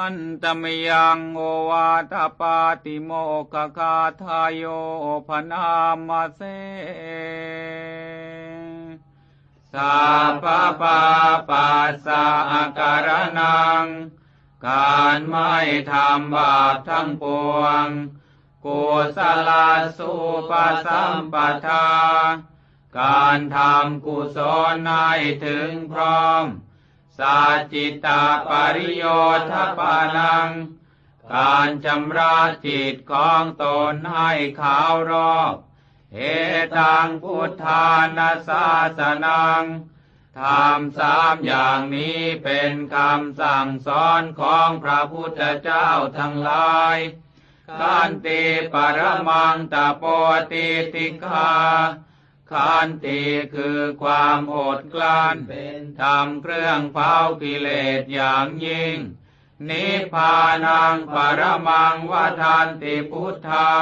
หันตมยังโอวาทปาติโมกคาทายโยพนามาเสสัพพะปาปัสสะอาการนัง การไม่ทำบาปทั้งปวง กุศลสุปสัมปทา การทำกุศลให้ถึงพร้อม สัจจิตาปริโยทปานัง การชำระจิตของตนให้ขาวรอบเอตังพุทธานาสาสนังทำสามอย่างนี้เป็นคำสั่งสอนของพระพุทธเจ้าทั้งหลายขันติปรมังตะโปติติคา ขันติคือความอดกลั้นเป็นธรรมเครื่องเผากิเลสอย่างยิ่ง นิพพานังปรมังวทานติพุทธา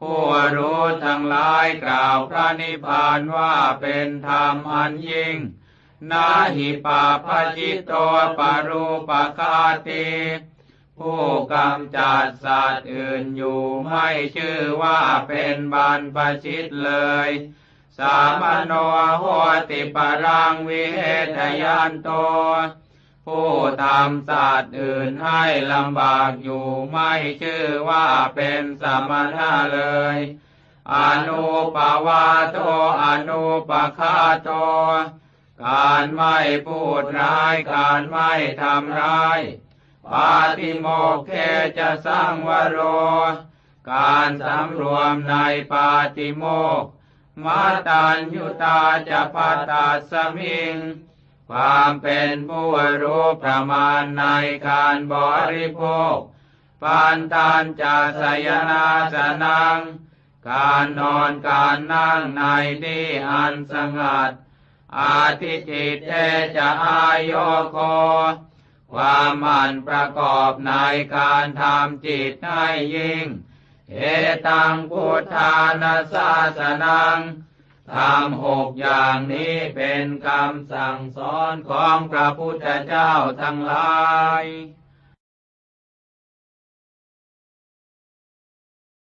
ผู้รู้ทั้งหลายกล่าวพระนิพพานว่าเป็นธรรมอันยิ่ง นาหิปาปจิตโตปรูปคาติผู้กำจัดสัตว์อื่นอยู่ไม่ชื่อว่าเป็นบรรพชิตเลย สามโนโหติปรังวิเหทยันโต ผู้ทำสัตว์อื่นให้ลำบากอยู่ไม่ชื่อว่าเป็นสมณะเลย อนุปวาโตอนุปคาโต การไม่พูดร้ายการไม่ทำร้าย ปาติโมกเคจะสร้างวโร การสำรวมในปาติโมก มาตัญยุตาจะพัตาสมิง ความเป็นผู้รู้ประมาณในการบริโภคปานทานจะสยนาสนัง การนอนการนั่งในที่อันสงัด อาทิจิตเตจะอายโยโคความมันประกอบในการทำจิตให้ยิ่ง เอตังพุทธานาสาสนังทำหกอย่างนี้เป็นคำสั่งสอนของพระพุทธเจ้าทั้งหลาย